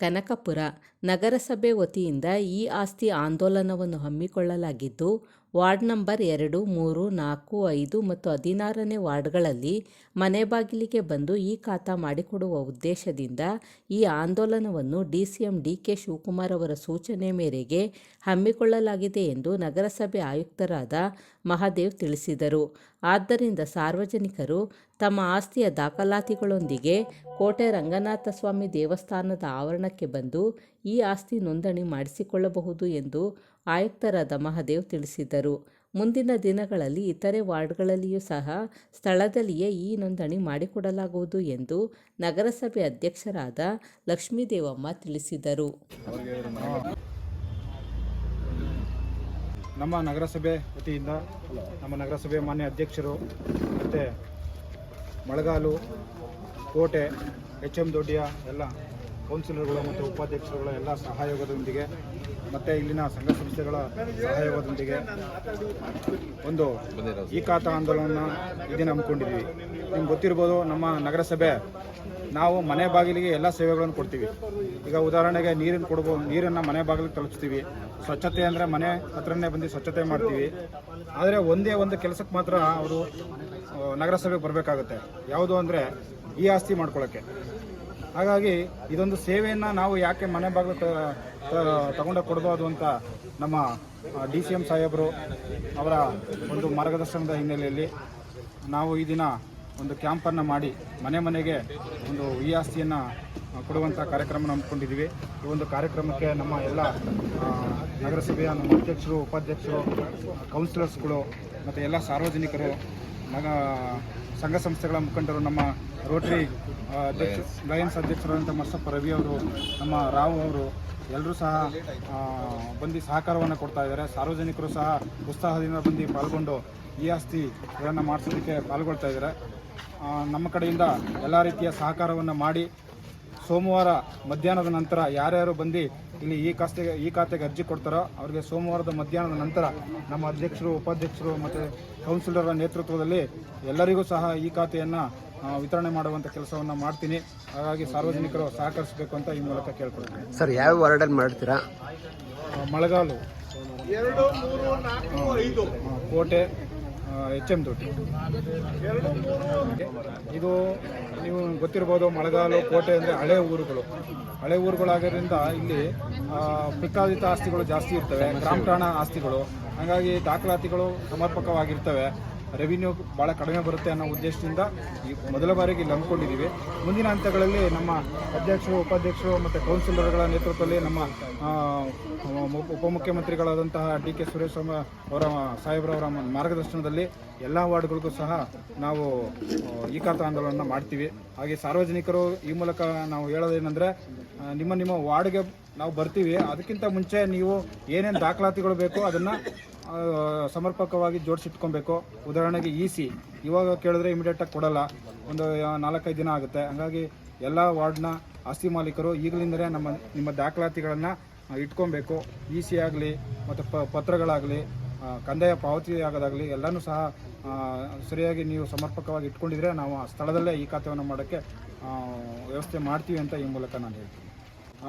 ಕನಕಪುರ ನಗರಸಭೆ ವತಿಯಿಂದ ಈ ಆಸ್ತಿ ಆಂದೋಲನವನ್ನು ಹಮ್ಮಿಕೊಳ್ಳಲಾಗಿದ್ದು, ವಾರ್ಡ್ ನಂಬರ್ ಎರಡು, ಮೂರು, ನಾಲ್ಕು, ಐದು ಮತ್ತು ಹದಿನಾರನೇ ವಾರ್ಡ್ಗಳಲ್ಲಿ ಮನೆ ಬಾಗಿಲಿಗೆ ಬಂದು ಈ ಖಾತಾ ಮಾಡಿಕೊಡುವ ಉದ್ದೇಶದಿಂದ ಈ ಆಂದೋಲನವನ್ನು ಡಿಸಿಎಂ ಡಿಕೆ ಶಿವಕುಮಾರ್ ಅವರ ಸೂಚನೆ ಮೇರೆಗೆ ಹಮ್ಮಿಕೊಳ್ಳಲಾಗಿದೆ ಎಂದು ನಗರಸಭೆ ಆಯುಕ್ತರಾದ ಮಹಾದೇವ್ ತಿಳಿಸಿದರು. ಆದ್ದರಿಂದ ಸಾರ್ವಜನಿಕರು ತಮ್ಮ ಆಸ್ತಿಯ ದಾಖಲಾತಿಗಳೊಂದಿಗೆ ಕೋಟೆ ರಂಗನಾಥ ಸ್ವಾಮಿ ದೇವಸ್ಥಾನದ ಆವರಣಕ್ಕೆ ಬಂದು ಈ ಆಸ್ತಿ ನೋಂದಣಿ ಮಾಡಿಸಿಕೊಳ್ಳಬಹುದು ಎಂದು ಆಯುಕ್ತರಾದ ಮಹದೇವ್ ತಿಳಿಸಿದರು. ಮುಂದಿನ ದಿನಗಳಲ್ಲಿ ಇತರೆ ವಾರ್ಡ್ಗಳಲ್ಲಿಯೂ ಸಹ ಸ್ಥಳದಲ್ಲಿಯೇ ಈ ನೋಂದಣಿ ಮಾಡಿಕೊಡಲಾಗುವುದು ಎಂದು ನಗರಸಭೆ ಅಧ್ಯಕ್ಷರಾದ ಲಕ್ಷ್ಮೀದೇವಮ್ಮ ತಿಳಿಸಿದರು. ನಮ್ಮ ನಗರಸಭೆ ವತಿಯಿಂದ, ನಮ್ಮ ನಗರಸಭೆ ಮಾನ್ಯ ಅಧ್ಯಕ್ಷರು ಮತ್ತು ಮಳೆಗಾಲು ಕೋಟೆ ಎಚ್ ಎಂ ದೊಡ್ಡಿಯ ಎಲ್ಲ ಕೌನ್ಸಿಲರ್ಗಳು ಮತ್ತು ಉಪಾಧ್ಯಕ್ಷರುಗಳ ಎಲ್ಲ ಸಹಯೋಗದೊಂದಿಗೆ ಮತ್ತು ಇಲ್ಲಿನ ಸಂಘ ಸಂಸ್ಥೆಗಳ ಸಹಯೋಗದೊಂದಿಗೆ ಒಂದು ಈ ಖಾತ ಆಂದೋಲನ ಇದನ್ನು ಹಮ್ಮಿಕೊಂಡಿದ್ದೀವಿ ನಿಮ್ಗೆ ಗೊತ್ತಿರ್ಬೋದು ನಮ್ಮ ನಗರಸಭೆ ನಾವು ಮನೆ ಬಾಗಿಲಿಗೆ ಎಲ್ಲ ಸೇವೆಗಳನ್ನು ಕೊಡ್ತೀವಿ. ಈಗ ಉದಾಹರಣೆಗೆ ನೀರನ್ನು ಕೊಡ್ಬೋದು ನೀರನ್ನು ಮನೆ ಬಾಗಿಲಿಗೆ ತಲುಪಿಸ್ತೀವಿ. ಸ್ವಚ್ಛತೆ ಅಂದರೆ ಮನೆ ಹತ್ರನೇ ಬಂದು ಸ್ವಚ್ಛತೆ ಮಾಡ್ತೀವಿ. ಆದರೆ ಒಂದೇ ಒಂದು ಕೆಲಸಕ್ಕೆ ಮಾತ್ರ ಅವರು ನಗರಸಭೆಗೆ ಬರಬೇಕಾಗುತ್ತೆ. ಯಾವುದು ಅಂದರೆ ಈ ಆಸ್ತಿ ಮಾಡ್ಕೊಳ್ಳೋಕ್ಕೆ ಹಾಗಾಗಿ ಇದೊಂದು ಸೇವೆಯನ್ನು ನಾವು ಯಾಕೆ ಮನೆ ಬಾಗಿಲು ತಗೊಂಡ ಕೊಡಬಾರ್ದು ಅಂತ ನಮ್ಮ ಡಿ ಸಿ ಎಂ ಸಾಹೇಬರು ಅವರ ಒಂದು ಮಾರ್ಗದರ್ಶನದ ಹಿನ್ನೆಲೆಯಲ್ಲಿ ನಾವು ಈ ದಿನ ಒಂದು ಕ್ಯಾಂಪನ್ನು ಮಾಡಿ ಮನೆ ಮನೆಗೆ ಒಂದು ಈ ಆಸ್ತಿಯನ್ನು ಕೊಡುವಂಥ ಕಾರ್ಯಕ್ರಮ ಹಮ್ಮಿಕೊಂಡಿದ್ದೀವಿ. ಈ ಒಂದು ಕಾರ್ಯಕ್ರಮಕ್ಕೆ ನಮ್ಮ ಎಲ್ಲ ನಗರಸಭೆಯ ನಮ್ಮ ಅಧ್ಯಕ್ಷರು, ಉಪಾಧ್ಯಕ್ಷರು ಕೌನ್ಸಿಲರ್ಸ್ಗಳು ಮತ್ತು ಎಲ್ಲ ಸಾರ್ವಜನಿಕರು, ನಗ ಸಂಘ ಸಂಸ್ಥೆಗಳ ಮುಖಂಡರು ನಮ್ಮ ರೋಟರಿ ಅಧ್ಯಕ್ಷ ಲಯನ್ಸ್ ಅಧ್ಯಕ್ಷರಾದಂಥ ಮಸ್ಸಪ್ಪ ರವಿ ಅವರು ನಮ್ಮ ರಾವ್ ಅವರು ಎಲ್ಲರೂ ಸಹ ಬಂದು ಸಹಕಾರವನ್ನು ಕೊಡ್ತಾ ಇದ್ದಾರೆ. ಸಾರ್ವಜನಿಕರು ಸಹ ಉತ್ಸಾಹದಿಂದ ಬಂದು ಪಾಲ್ಗೊಂಡು ಈ ಆಸ್ತಿ ಇದನ್ನು ಮಾಡಿಸೋದಕ್ಕೆ ಪಾಲ್ಗೊಳ್ತಾ ಇದ್ದಾರೆ. ನಮ್ಮ ಕಡೆಯಿಂದ ಎಲ್ಲ ರೀತಿಯ ಸಹಕಾರವನ್ನು ಮಾಡಿ ಸೋಮವಾರ ಮಧ್ಯಾಹ್ನದ ನಂತರ ಯಾರ್ಯಾರು ಬಂದು ಇಲ್ಲಿ ಈ ಖಾತೆಗೆ ಈ ಖಾತೆಗೆ ಅರ್ಜಿ ಕೊಡ್ತಾರೋ ಅವರಿಗೆ ಸೋಮವಾರದ ಮಧ್ಯಾಹ್ನದ ನಂತರ ನಮ್ಮ ಅಧ್ಯಕ್ಷರು ಉಪಾಧ್ಯಕ್ಷರು ಮತ್ತು ಕೌನ್ಸಿಲರ ನೇತೃತ್ವದಲ್ಲಿ ಎಲ್ಲರಿಗೂ ಸಹ ಈ ಖಾತೆಯನ್ನು ವಿತರಣೆ ಮಾಡುವಂಥ ಕೆಲಸವನ್ನು ಮಾಡ್ತೀನಿ. ಹಾಗಾಗಿ ಸಾರ್ವಜನಿಕರು ಸಹಕರಿಸಬೇಕು ಅಂತ ಈ ಮೂಲಕ ಕೇಳ್ಕೊಳ್ತೀನಿ. ಸರ್ ಯಾವ ವಾರ್ಡಲ್ಲಿ ಮಾಡ್ತೀರಾ? ಮಳೆಗಾಲು. ಕೋಟೆ. ಎಚ್ ಎಂ ದೊಡ್ಡಿ. ಇದು ನೀವು ಗೊತ್ತಿರ್ಬೋದು ಮಳೆಗಾಲು ಕೋಟೆ ಅಂದರೆ ಹಳೆ ಊರುಗಳು. ಹಳೆ ಊರುಗಳಾಗೋದ್ರಿಂದ ಇಲ್ಲಿ ಪಿಕ್ಕಾದಿತ ಆಸ್ತಿಗಳು ಜಾಸ್ತಿ ಇರ್ತವೆ ಗ್ರಾಮ ಠಾಣ ಆಸ್ತಿಗಳು. ಹಾಗಾಗಿ ದಾಖಲಾತಿಗಳು ಸಮರ್ಪಕವಾಗಿರ್ತವೆ. ರೆವಿನ್ಯೂ ಭಾಳ ಕಡಿಮೆ ಬರುತ್ತೆ ಅನ್ನೋ ಉದ್ದೇಶದಿಂದ ಈ ಮೊದಲ ಬಾರಿಗೆ ಇಲ್ಲಿ ಅಂದ್ಕೊಂಡಿದ್ದೀವಿ ಮುಂದಿನ ಹಂತಗಳಲ್ಲಿ ನಮ್ಮ ಅಧ್ಯಕ್ಷರು, ಉಪಾಧ್ಯಕ್ಷರು ಮತ್ತು ಕೌನ್ಸಿಲರ್ಗಳ ನೇತೃತ್ವದಲ್ಲಿ ನಮ್ಮ ಉಪಮುಖ್ಯಮಂತ್ರಿಗಳಾದಂತಹ ಡಿ ಕೆ ಸುರೇಶ್ ಅವರ ಸಾಹೇಬ್ರವರ ಮಾರ್ಗದರ್ಶನದಲ್ಲಿ ಎಲ್ಲ ವಾರ್ಡ್ಗಳಿಗೂ ಸಹ ನಾವು ಈ ಖಾತ ಆಂದೋಲನ ಮಾಡ್ತೀವಿ. ಹಾಗೆ ಸಾರ್ವಜನಿಕರು ಈ ಮೂಲಕ ನಾವು ಹೇಳೋದೇನೆಂದರೆ ನಿಮ್ಮ ನಿಮ್ಮ ವಾರ್ಡ್ಗೆ ನಾವು ಬರ್ತೀವಿ. ಅದಕ್ಕಿಂತ ಮುಂಚೆ ನೀವು ಏನೇನು ದಾಖಲಾತಿಗಳು ಬೇಕೋ ಅದನ್ನು ಸಮರ್ಪಕವಾಗಿ ಜೋಡಿಸಿಟ್ಕೊಬೇಕು. ಉದಾಹರಣೆಗೆ ಇ ಸಿ ಇವಾಗ ಕೇಳಿದ್ರೆ ಇಮಿಡಿಯೇಟಾಗಿ ಕೊಡಲ್ಲ. ಒಂದು ನಾಲ್ಕೈದು ದಿನ ಆಗುತ್ತೆ. ಹಾಗಾಗಿ ಎಲ್ಲ ವಾರ್ಡ್ನ ಆಸ್ತಿ ಮಾಲೀಕರು ಈಗಲಿಂದಲೇ ನಮ್ಮ, ನಿಮ್ಮ ದಾಖಲಾತಿಗಳನ್ನು ಇಟ್ಕೊಬೇಕು. ಇ ಸಿ ಆಗಲಿ, ಮತ್ತು ಪ, ಪತ್ರಗಳಾಗಲಿ ಕಂದಾಯ ಪಾವತಿ ಆಗೋದಾಗಲಿ, ಎಲ್ಲನೂ ಸಹ ಸರಿಯಾಗಿ ನೀವು ಸಮರ್ಪಕವಾಗಿ ಇಟ್ಕೊಂಡಿದ್ರೆ ನಾವು ಆ ಸ್ಥಳದಲ್ಲೇ ಈ ಖಾತೆಯನ್ನು ಮಾಡೋಕ್ಕೆ ವ್ಯವಸ್ಥೆ ಮಾಡ್ತೀವಿ ಅಂತ ಈ ಮೂಲಕ ನಾನು ಹೇಳ್ತೀನಿ.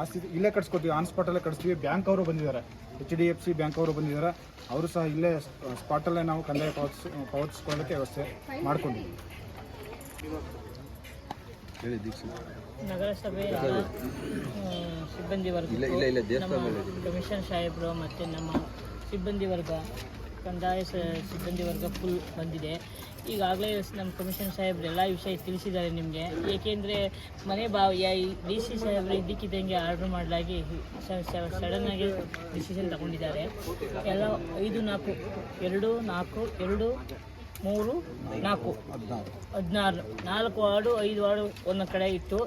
ಆಸ್ತಿ, ಇಲ್ಲೇ ಕಟ್ಸ್ಕೊತೀವಿ. ಆನ್ ಸ್ಪಾಟಲ್ಲೇ ಕಟ್ಸ್ತೀವಿ. ಬ್ಯಾಂಕ್ ಅವರು ಬಂದಿದ್ದಾರೆ. H D F C bank ಅವರು ಬಂದಿದ್ದಾರೆ. ಅವರು ಸಹ ಇಲ್ಲೇ ಸ್ಪಾಟಲ್ಲೇ ನಾವು ಕಂದಾಯ ಪಾವತಿಸ್ ಪಾವತಿಸ್ಕೊಳ್ಳೋಕೆ ವ್ಯವಸ್ಥೆ ಮಾಡ್ಕೊಂಡಿದ್ದೀವಿ. ನಗರಸಭೆ ಸಿಬ್ಬಂದಿ ವರ್ಗ. ಕಮಿಷನ್ ಸಾಹೇಬ್ರು ಮತ್ತು ನಮ್ಮ ಸಿಬ್ಬಂದಿ ವರ್ಗ. ಕಂದಾಯ ಸಿಬ್ಬಂದಿ ವರ್ಗ ಫುಲ್ ಬಂದಿದೆ. ಈಗಾಗಲೇ ನಮ್ಮ ಕಮಿಷನ್ ಸಾಹೇಬ್ರು ಎಲ್ಲ ವಿಷಯ ತಿಳಿಸಿದ್ದಾರೆ ನಿಮಗೆ. ಏಕೆಂದರೆ ಮನೆ ಬಾ ಡಿ ಸಿ ಸಾಹೇಬ್ರು ಇದ್ದಕ್ಕಿದ್ದಂಗೆ ಆರ್ಡ್ರ್ ಮಾಡಲಾಗಿ ಸಡನ್ನಾಗಿ ಡಿಸಿಷನ್ ತಗೊಂಡಿದ್ದಾರೆ. ಎಲ್ಲ ಐದು, ನಾಲ್ಕು, ಎರಡು ನಾಲ್ಕು, ಎರಡು, ಮೂರು, ನಾಲ್ಕು, ಹದಿನಾರು. ನಾಲ್ಕು ವಾರ್ಡು ಐದು ವಾರ್ಡು ಒಂದೊಂದು ಕಡೆ ಇತ್ತು.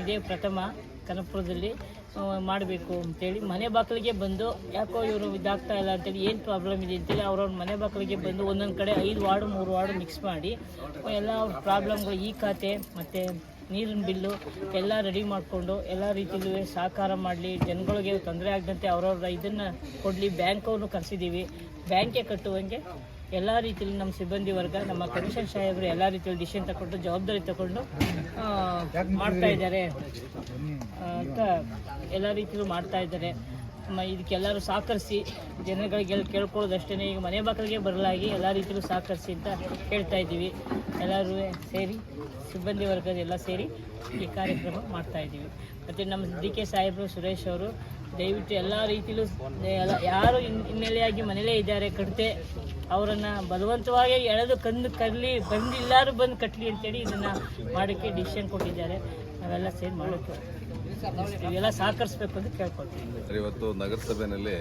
ಇದೇ ಪ್ರಥಮ. ಕನಕಪುರದಲ್ಲಿ ಮಾಡಬೇಕು ಅಂತೇಳಿ ಮನೆ ಬಾಗಿಲಿಗೆ ಬಂದು, ಯಾಕೋ ಇವರು ಇದಾಗ್ತಾ ಇಲ್ಲ ಅಂತೇಳಿ ಏನು ಪ್ರಾಬ್ಲಮ್ ಇದೆ ಅಂತೇಳಿ ಅವ್ರವ್ರ ಮನೆ ಬಾಗಿಲಿಗೆ ಬಂದು ಒಂದೊಂದು ಕಡೆ ಐದು ವಾರ್ಡು, ಮೂರು ವಾರ್ಡು ಮಿಕ್ಸ್ ಮಾಡಿ, ಎಲ್ಲ ಪ್ರಾಬ್ಲಮ್ಗಳು ಈ ಖಾತೆ, ಮತ್ತು ನೀರಿನ ಬಿಲ್ಲು ಎಲ್ಲ ರೆಡಿ ಮಾಡಿಕೊಂಡು ಎಲ್ಲ ರೀತಿಯಲ್ಲೂ ಸಹಕಾರ ಮಾಡಲಿ, ಜನಗಳಿಗೆ ತೊಂದರೆ ಆಗದಂತೆ ಅವ್ರವ್ರ ಇದನ್ನು ಕೊಡಲಿ ಬ್ಯಾಂಕವ್ರನ್ನೂ ಕರೆಸಿದ್ದೀವಿ ಬ್ಯಾಂಕೇ ಕಟ್ಟುವಂಗೆ ಎಲ್ಲ ರೀತಿಯಲ್ಲಿ ನಮ್ಮ ಸಿಬ್ಬಂದಿ ವರ್ಗ, ನಮ್ಮ ಕಮಿಷನ್ ಸಾಹೇಬರು ಎಲ್ಲ ರೀತಿಯಲ್ಲಿ ಡಿಸಿಷನ್ ತಗೊಂಡು, ಜವಾಬ್ದಾರಿ ತಗೊಂಡು ಮಾಡ್ತಾ ಇದ್ದಾರೆ. ಅಂತ ಎಲ್ಲ ರೀತಿಯಲ್ಲೂ ಮಾಡ್ತಾ ಇದ್ದಾರೆ. ಇದಕ್ಕೆಲ್ಲರೂ ಸಹಕರಿಸಿ ಜನಗಳಿಗೆಲ್ಲ ಕೇಳ್ಕೊಳ್ಳೋದಷ್ಟೇ ಈಗ ಮನೆ ಮಕ್ಕಳಿಗೆ ಬರಲಾಗಿ ಎಲ್ಲ ರೀತಿಯಲ್ಲೂ ಸಹಕರಿಸಿ ಅಂತ ಹೇಳ್ತಾ ಇದ್ದೀವಿ. ಎಲ್ಲರೂ ಸೇರಿ, ಸಿಬ್ಬಂದಿ ವರ್ಗದ ಎಲ್ಲ ಸೇರಿ ಈ ಕಾರ್ಯಕ್ರಮ ಮಾಡ್ತಾ ಇದ್ದೀವಿ. ಮತ್ತು ನಮ್ಮ ಡಿ ಕೆ ಸಾಹೇಬರು, ಸುರೇಶ್ ಅವರು, ದಯವಿಟ್ಟು ಎಲ್ಲ ರೀತಿಯಲ್ಲೂ, ಎಲ್ಲ, ಯಾರು ಹಿನ್- ಹಿನ್ನೆಲೆಯಾಗಿ ಮನೇಲೇ ಇದ್ದಾರೆ ಕಟ್ತೆ ಅವರನ್ನು ಬಲವಂತವಾಗಿ ಎಳೆದು ಕಂದು ಕರಲಿ, ಬಂದು ಎಲ್ಲರೂ ಬಂದು ಕಟ್ಟಲಿ ಅಂತೇಳಿ ಇದನ್ನ ಮಾಡೋಕ್ಕೆ ಡಿಸಿಷನ್ ಕೊಟ್ಟಿದ್ದಾರೆ. ನಾವೆಲ್ಲ ಸೇರಿ ಮಾಡೋಕ್ಕೆ ಇವೆಲ್ಲ ಸಹಕರಿಸ್ಬೇಕು ಅಂತ ಕೇಳ್ಕೊಳ್ತೀವಿ ಇವತ್ತು ನಗರಸಭೆಯಲ್ಲಿ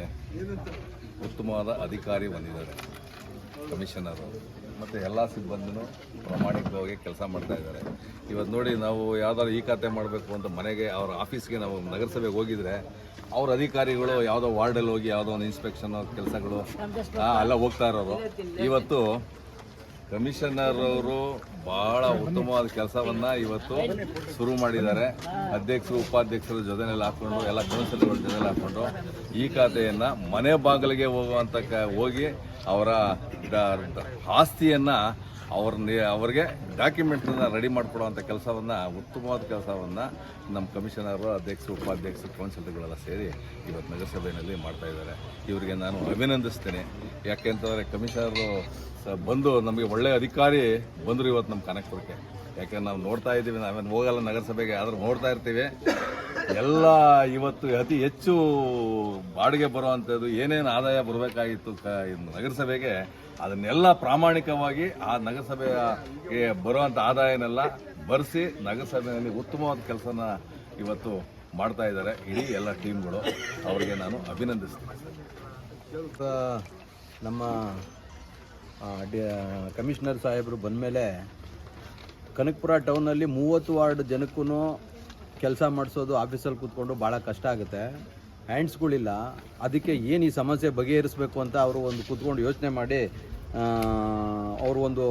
ಉತ್ತಮವಾದ ಅಧಿಕಾರಿ ಬಂದಿದ್ದಾರೆ, ಕಮಿಷನರು ಮತ್ತು ಎಲ್ಲ ಸಿಬ್ಬಂದಿನೂ ಪ್ರಾಮಾಣಿಕವಾಗಿ ಕೆಲಸ ಮಾಡ್ತಾ ಇದ್ದಾರೆ. ಇವತ್ತು ನೋಡಿ ನಾವು ಯಾವ್ದಾದ್ರು ಈ ಖಾತೆ ಮಾಡಬೇಕು ಅಂತ ಮನೆಗೆ ಅವ್ರ ಆಫೀಸ್ಗೆ ನಾವು ನಗರಸಭೆಗೆ ಹೋಗಿದ್ರೆ ಅವ್ರ ಅಧಿಕಾರಿಗಳು ಯಾವುದೋ ವಾರ್ಡಲ್ಲಿ ಹೋಗಿ ಯಾವುದೋ ಒಂದು ಇನ್ಸ್ಪೆಕ್ಷನ್ ಕೆಲಸಗಳು ಎಲ್ಲ ಹೋಗ್ತಾ ಇರೋರು ಇವತ್ತು ಕಮಿಷನರ್ ಅವರು ಬಹಳ ಉತ್ತಮವಾದ ಕೆಲಸವನ್ನ ಇವತ್ತು ಶುರು ಮಾಡಿದ್ದಾರೆ. ಅಧ್ಯಕ್ಷರು, ಉಪಾಧ್ಯಕ್ಷರ ಜೊತೆನಲ್ಲಿ ಹಾಕೊಂಡು, ಎಲ್ಲ ಕೌನ್ಸಿಲರ್ಗಳ ಜೊತೆಲಿ ಹಾಕೊಂಡು ಈ ಖಾತೆಯನ್ನ ಮನೆ ಬಾಗಿಲಿಗೆ ಹೋಗುವಂತ ಹೋಗಿ ಅವರ ಆಸ್ತಿಯನ್ನ ಅವ್ರ ಅವ್ರಿಗೆ ಡಾಕ್ಯುಮೆಂಟನ್ನು ರೆಡಿ ಮಾಡಿಕೊಡುವಂಥ ಕೆಲಸವನ್ನ, ಉತ್ತಮವಾದ ಕೆಲಸವನ್ನ ನಮ್ಮ ಕಮಿಷನರು, ಅಧ್ಯಕ್ಷರು, ಉಪಾಧ್ಯಕ್ಷರು, ಕೌನ್ಸಿಲರ್ಗಳೆಲ್ಲ ಸೇರಿ ಇವತ್ತು ನಗರಸಭೆಯಲ್ಲಿ ಮಾಡ್ತಾ ಇದ್ದಾರೆ. ಇವರಿಗೆ ನಾನು ಅಭಿನಂದಿಸ್ತೇನೆ. ಯಾಕೆಂತಂದರೆ ಕಮಿಷನರು ಬಂದು ನಮಗೆ ಒಳ್ಳೆಯ ಅಧಿಕಾರಿ ಬಂದರು ಇವತ್ತು ನಮ್ಮ ಕನಕಪುರಕ್ಕೆ. ಯಾಕೆಂದ್ರೆ ನಾವು ನೋಡ್ತಾ ಇದ್ದೀವಿ ನಾವೇನು ಹೋಗಲ್ಲ ನಗರಸಭೆಗೆ ಆದರೂ ನೋಡ್ತಾ ಇರ್ತೀವಿ. ಎಲ್ಲ ಇವತ್ತು ಅತಿ ಹೆಚ್ಚು ಬಾಡಿಗೆ ಬರುವಂಥದ್ದು ಏನೇನು ಆದಾಯ ಬರಬೇಕಾಗಿತ್ತು ನಗರಸಭೆಗೆ, ಅದನ್ನೆಲ್ಲ ಪ್ರಾಮಾಣಿಕವಾಗಿ ಆ ನಗರಸಭೆಯ ಗೆ ಬರುವಂಥ ಆದಾಯನೆಲ್ಲ ಬರೆಸಿ ನಗರಸಭೆಯಲ್ಲಿ ಉತ್ತಮವಾದ ಕೆಲಸನ ಇವತ್ತು ಮಾಡ್ತಾ ಇದ್ದಾರೆ ಇಡೀ ಎಲ್ಲ ಟೀಮ್ಗಳು. ಅವರಿಗೆ ನಾನು ಅಭಿನಂದಿಸ್ತೀನಿ. ನಮ್ಮ ಕಮಿಷನರ್ ಸಾಹೇಬರು ಬಂದಮೇಲೆ ಕನಕಪುರ ಟೌನಲ್ಲಿ ಮೂವತ್ತು ವಾರ್ಡ್ ಜನಕ್ಕೂ ಕೆಲಸ ಮಾಡಿಸೋದು ಆಫೀಸಲ್ಲಿ ಕೂತ್ಕೊಂಡು ಭಾಳ ಕಷ್ಟ ಆಗುತ್ತೆ. ಹ್ಯಾಂಡ್ಸ್ಗಳಿಲ್ಲ. ಅದಕ್ಕೆ ಏನು ಈ ಸಮಸ್ಯೆ ಬಗೆಹರಿಸಬೇಕು ಅಂತ ಅವರು ಒಂದು ಕೂತ್ಕೊಂಡು ಯೋಚನೆ ಮಾಡಿ ಅವರು ಒಂದು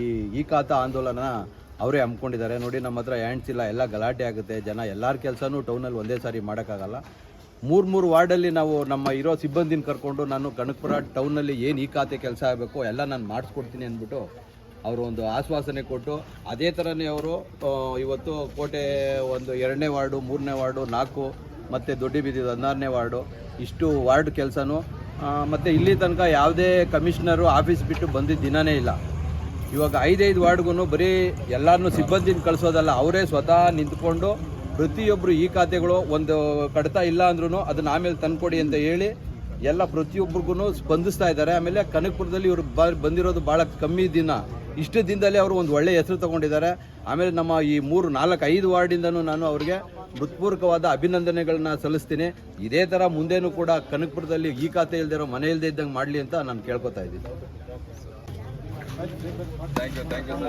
ಈ ಈ ಖಾತ ಆಂದೋಲನ ಅವರೇ ಹಮ್ಮಿಕೊಂಡಿದ್ದಾರೆ. ನೋಡಿ, ನಮ್ಮ ಹತ್ರ ಹ್ಯಾಂಡ್ಸ್ ಇಲ್ಲ, ಎಲ್ಲ ಗಲಾಟೆ ಆಗುತ್ತೆ. ಜನ ಎಲ್ಲರ ಕೆಲಸನೂ ಟೌನಲ್ಲಿ ಒಂದೇ ಸಾರಿ ಮಾಡೋಕ್ಕಾಗಲ್ಲ. ಮೂರು ಮೂರು ವಾರ್ಡಲ್ಲಿ ನಾವು ನಮ್ಮ ಇರೋ ಸಿಬ್ಬಂದಿನ ಕರ್ಕೊಂಡು ನಾನು ಕನಕಪುರ ಟೌನಲ್ಲಿ ಏನು ಈ ಖಾತೆ ಕೆಲಸ ಆಗಬೇಕು ಎಲ್ಲ ನಾನು ಮಾಡಿಸ್ಕೊಡ್ತೀನಿ ಅಂದ್ಬಿಟ್ಟು ಅವರು ಒಂದು ಆಶ್ವಾಸನೆ ಕೊಟ್ಟು ಅದೇ ಥರನೇ ಅವರು ಇವತ್ತು ಕೋಟೆ ಒಂದು ಎರಡನೇ ವಾರ್ಡು, ಮೂರನೇ ವಾರ್ಡು, ನಾಲ್ಕು, ಮತ್ತು ದೊಡ್ಡ ಬಿದ್ದಿದ್ದು ಹದಿನಾರನೇ ವಾರ್ಡು, ಇಷ್ಟು ವಾರ್ಡ್ ಕೆಲಸನೂ ಮತ್ತು ಇಲ್ಲಿ ತನಕ ಯಾವುದೇ ಕಮಿಷನರು ಆಫೀಸ್ ಬಿಟ್ಟು ಬಂದಿದ್ದ ದಿನವೇ ಇಲ್ಲ. ಇವಾಗ ಐದೈದು ವಾರ್ಡ್ಗೂ ಬರೀ ಎಲ್ಲರನ್ನೂ ಸಿಬ್ಬಂದಿನ ಕಳಿಸೋದಲ್ಲ, ಅವರೇ ಸ್ವತಃ ನಿಂತ್ಕೊಂಡು ಪ್ರತಿಯೊಬ್ಬರು ಈ ಖಾತೆಗಳು ಒಂದು ಕಡತ ಇಲ್ಲ ಅಂದ್ರೂ ಅದನ್ನ ಆಮೇಲೆ ತಂದುಕೊಡಿ ಅಂತ ಹೇಳಿ ಎಲ್ಲ ಪ್ರತಿಯೊಬ್ಬರಿಗೂ ಸ್ಪಂದಿಸ್ತಾ ಇದ್ದಾರೆ. ಆಮೇಲೆ ಕನಕಪುರದಲ್ಲಿ ಇವರು ಬಂದಿರೋದು ಭಾಳ ಕಮ್ಮಿ ದಿನ. ಇಷ್ಟು ದಿನದಲ್ಲಿ ಅವರು ಒಂದು ಒಳ್ಳೆಯ ಹೆಸರು ತಗೊಂಡಿದ್ದಾರೆ. ಆಮೇಲೆ ನಮ್ಮ ಈ ಮೂರು, ನಾಲ್ಕು, ಐದು ವಾರ್ಡಿಂದನೂ ನಾನು ಅವರಿಗೆ ಹೃತ್ಪೂರ್ವಕವಾದ ಅಭಿನಂದನೆಗಳನ್ನ ಸಲ್ಲಿಸ್ತೀನಿ. ಇದೇ ಥರ ಮುಂದೇನೂ ಕೂಡ ಕನಕಪುರದಲ್ಲಿ ಈ ಖಾತೆ ಇಲ್ದಿರೋ ಮನೆ ಇಲ್ಲದೆ ಇದ್ದಂಗೆ ಮಾಡಲಿ ಅಂತ ನಾನು ಕೇಳ್ಕೊತಾ ಇದ್ದೀನಿ. Thank you